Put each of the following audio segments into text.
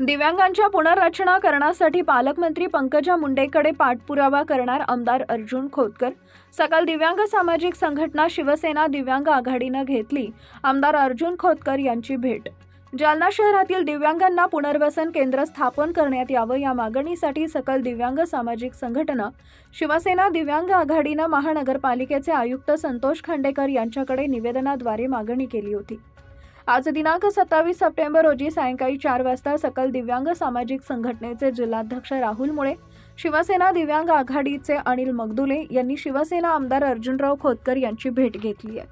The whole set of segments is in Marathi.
दिव्यांगांच्या पुनर्रचना करण्यासाठी पालकमंत्री पंकजा मुंडेकडे पाठपुरावा करणार आमदार अर्जुन खोतकर. सकल दिव्यांग सामाजिक संघटना शिवसेना दिव्यांग आघाडीनं घेतली. आमदार अर्जुन खोतकर यांची भेट. जालना शहरातील दिव्यांगांना पुनर्वसन केंद्र स्थापन करण्यात यावं या मागणीसाठी सकल दिव्यांग सामाजिक संघटना शिवसेना दिव्यांग आघाडीनं महानगरपालिकेचे आयुक्त संतोष खांडेकर यांच्याकडे निवेदनाद्वारे मागणी केली होती. आज दिनांक सत्तावीस सप्टेंबर रोजी सायंकाळी चार वाजता सकल दिव्यांग सामाजिक संघटनेचे जिल्हाध्यक्ष राहुल मुळे शिवसेना दिव्यांग आघाडीचे अनिल मगदुले यांनी शिवसेना आमदार अर्जुनराव खोतकर यांची भेट घेतली आहे.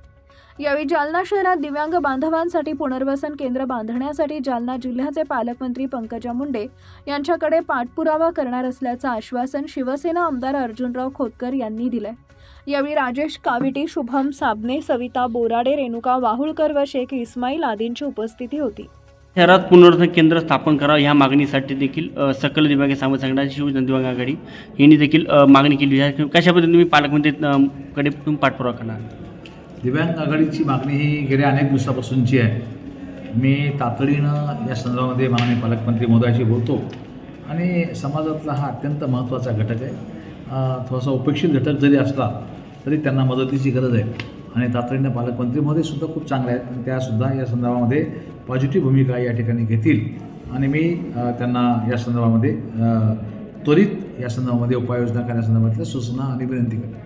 यावेळी जालना शहरात दिव्यांग बांधवांसाठी पुनर्वसन केंद्र बांधण्यासाठी जालना जिल्ह्याचे पालकमंत्री पंकजा मुंडे यांच्याकडे पाठपुरावा करणार असल्याचं आश्वासन शिवसेना आमदार अर्जुनराव खोतकर यांनी दिलंय. यावेळी राजेश काविटी शुभम साबणे सविता बोराडे रेणुका वाहुळकर व शेख इस्माईल आदींची उपस्थिती होती. शहरात पुनर्वसन केंद्र स्थापन करावं ह्या मागणीसाठी देखील सकल दिव्यांग सामाजिक संघटना शिवजन दिव्यांग आघाडी यांनी देखील मागणी केली आहे. कशा पद्धतीने तुम्ही पालकमंत्री कडे तुम्ही पाठपुरावा करणार? दिव्यांग आघाडीची मागणी ही गेल्या अनेक दिवसापासूनची आहे. मी तातडीनं या संदर्भामध्ये माननीय पालकमंत्री महोदयाशी बोलतो. आणि समाजातला हा अत्यंत महत्त्वाचा घटक आहे. थोडासा उपेक्षित घटक जरी असला तरी त्यांना मदतीची गरज आहे. आणि तातडीनं पालकमंत्री महोदयसुद्धा खूप चांगले आहेत. आणि त्यासुद्धा या संदर्भामध्ये पॉझिटिव्ह भूमिका या ठिकाणी घेतील. आणि मी त्यांना या संदर्भामध्ये त्वरित या संदर्भामध्ये उपाययोजना करण्यासंदर्भातल्या सूचना आणि विनंती करतो.